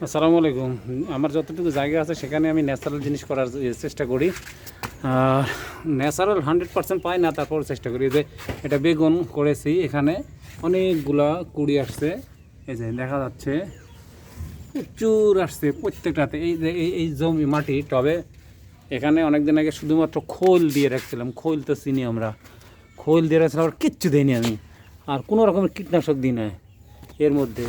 আসসালামু আলাইকুম। আমার যতটুকু জায়গা আছে, সেখানে আমি ন্যাচারাল জিনিস করার চেষ্টা করি। আর ন্যাচারাল হান্ড্রেড পার্সেন্ট পাই না তারপর চেষ্টা করি। যে এটা বেগুন করেছি, এখানে অনেকগুলা কুড়ি আসছে। এই যে দেখা যাচ্ছে, প্রচুর আসছে প্রত্যেকটাতে। এই যে এই- জমি, মাটি, টবে এখানে অনেকদিন আগে শুধুমাত্র খোল দিয়ে রাখছিলাম। খোল তো চিনি আমরা। খোল দিয়ে রাখছিলাম, আর কিচ্ছু দিইনি আমি। আর কোনো রকমের কীটনাশক দিই না এর মধ্যে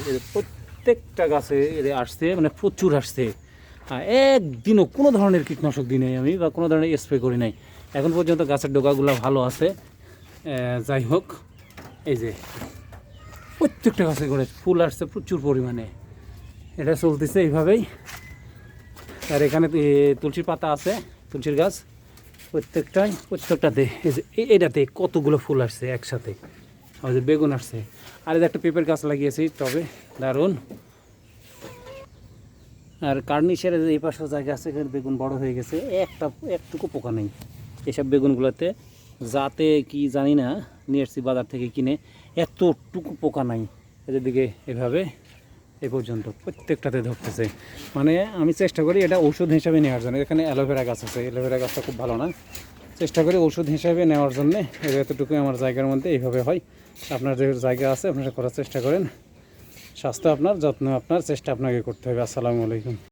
প্রত্যেকটা গাছে আসছে মানে প্রচুর আসছে। একদিনও কোনো ধরনের কীটনাশক দিই নাই আমি বা কোনো ধরনের স্প্রে করি নাই। এখন পর্যন্ত গাছের ডোকাগুলো ভালো আছে। যাই হোক, এই যে প্রত্যেকটা গাছে করে ফুল আসছে প্রচুর পরিমাণে। এটা চলতেছে এইভাবেই। আর এখানে তুলসীর পাতা আছে, তুলসীর গাছ। প্রত্যেকটাই, প্রত্যেকটাতে, এই যে এটাতে কতগুলো ফুল আসছে একসাথে? আর যে বেগুন আসছে। আর একটা পেঁপের গাছ লাগিয়েছি, তবে দারুণ। আর কার্নিশের এই পাশেও জায়গা আছে, এখানে বেগুন বড় হয়ে গেছে। একটা, একটুকু পোকা নেই। এসব বেগুনগুলোতে যাতে কি জানি না, নিয়ে এসছি বাজার থেকে কিনে। এতটুকু পোকা নাই এদের দিকে এভাবে, এ পর্যন্ত প্রত্যেকটাতে ধরতেছে। মানে আমি চেষ্টা করি এটা ঔষধ হিসাবে নেওয়ার জন্য। এখানে অ্যালোভেরা গাছ আছে। অ্যালোভেরা গাছটা খুব ভালো না? চেষ্টা করি ওষুধ হিসাবে নেওয়ার জন্য। এর এতটুকুই আমার জায়গার মধ্যে এইভাবে হয়। আপনার যে জায়গা আছে, আপনারা করার চেষ্টা করেন। স্বাস্থ্য আপনার, যত্ন আপনার, চেষ্টা আপনাকে করতে হবে। আসসালামু আলাইকুম।